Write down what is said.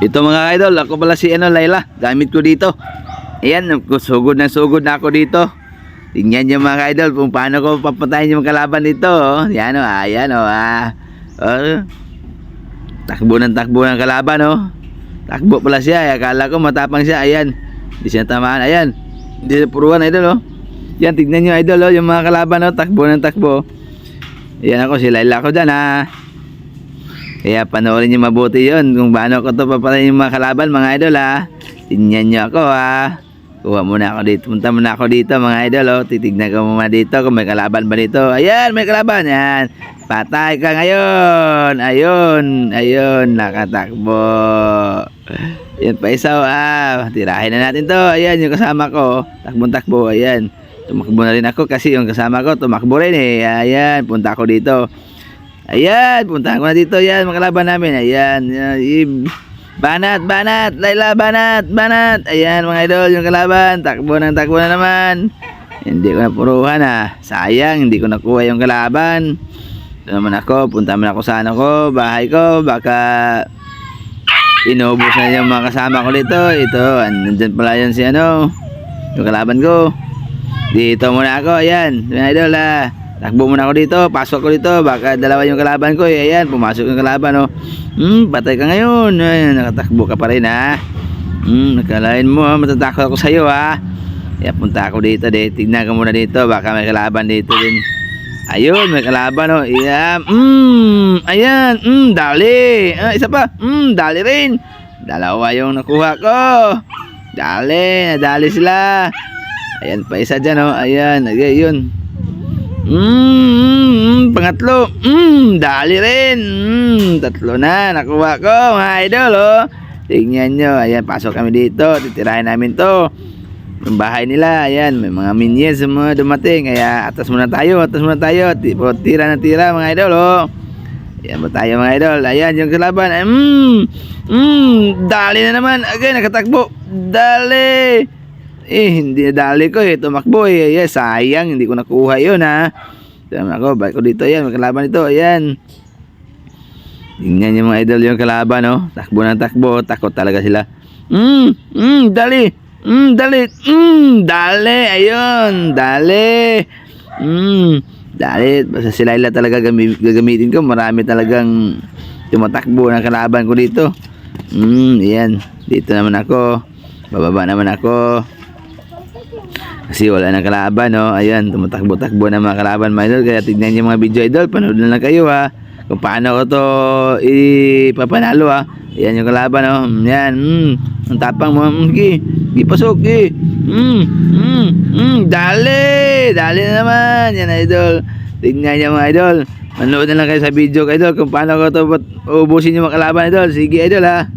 Ito mga idol, ako pala si ano, Laila. Gamit ko dito. Ayan, sugod na sugod na ako dito. Tingnan niyo mga idol kung paano ko papatayin yung kalaban dito. Oh. Yan o, ah, yan o. Ah. Oh. Takbo ng takbo ng kalaban oh. Takbo pala siya. Akala ko matapang siya. Ayan. Hindi siya tamaan. Ayan. Hindi siya puruan idol oh. Yan, tignan niyo idol oh. Yung mga kalaban oh. Takbo ng takbo. Ayan ako, si Laila ko dyan ah. Kaya panoorin niyo mabuti yon kung paano ko to papatayin yung mga kalaban mga idol ha. Tingnan niyo ako ha. Kuha muna ako dito. Punta muna ako dito mga idol oh. Titignan ko muna dito kung may kalaban ba dito. Ayan, may kalaban yan. Patay ka ngayon. Ayun, ayun, nakatakbo. Yan pa isa oh, ah. Tirahin na natin to. Ayan, yung kasama ko. Takbong takbo, ayan. Tumakbo na rin ako kasi yung kasama ko tumakbo rin eh. Ayan, punta ako dito. Ayan, puntahan ko na dito. Ayan, mga namin. Ayan, ayan, banat, banat, Laila, banat, banat. Ayan, mga idol, yung kalaban. Takbo ng takbo na naman. Hindi ko napuruhan ah. Sayang, hindi ko nakuha yung kalaban. Ito naman ako, punta naman ako sa ano ko, bahay ko. Baka inubos na yung mga kasama ko dito. Ito, nandyan pala yan si ano, yung kalaban ko. Dito muna ako, ayan, mga idol ah. Takbo muna ako dito, pasok ako dito, baka dalawa yung kalaban ko eh. Ayan, pumasok yung kalaban oh. Hmm, patay ka ngayon. Ayan, nakatakbo ka pa rin ha. Hmm, nakalain mo ha, matatakot ako sa'yo ha. Kaya punta ako dito, de. tignan ka muna dito, baka may kalaban dito din. Ayun, may kalaban oh. Ayan, hmm, ayan, hmm, dali. Ah, isa pa, hmm, dali rin. Dalawa yung nakuha ko. Dali, nadali sila. Ayan pa isa dyan oh. Ayan, ayun. Mm, pangatlo. Mm, dali rin. Mm, tatlo na. Nakuha ko, mga idol, oh. Tingnan nyo. Ayan, pasok kami dito. Titirahin namin to. Yung bahay nila, ayan, may mga minions mga dumating. Kaya, atas muna tayo, atas muna tayo. Ti- puro Tira na tira, mga idol, oh. Ayan ba tayo, mga idol. Ayan, yung kalaban. Mm, mm, dali na naman. Again, nakatakbo. Dali. Eh, hindi na dali ko eh. Tumakbo eh. Ayan, sayang. Hindi ko nakuha yun ha. Tama ako. Balik ko dito. Ayan, may kalaban dito. Ayan. Tingnan yung mga idol yung kalaban, no? Takbo ng takbo. Takot talaga sila. Mm, mm, dali. Mm, dali. Mm, dali. Ayun, dali. Mm, dali. Basta si Laila talaga gami- gagamitin ko. Marami talagang tumatakbo ng kalaban ko dito. Mm, ayan. Dito naman ako. Bababa naman ako. Kasi wala nang kalaban, no? Ayan, tumatakbo-takbo na mga kalaban, mga idol. Kaya tignan niyo mga video, idol. Panood na lang kayo, ha? Kung paano ko to ipapanalo, ha? Ayan yung kalaban, no? Ayan, mm. Ang tapang mo, mm, gi. Gi, pasok, gi. Mm, mm, mm. Dali! Dali na naman. Yan, idol. Tignan niyo mga idol. Manood na lang kayo sa video, idol. Kung paano ko to ubusin yung mga kalaban, idol. Sige, idol, ha?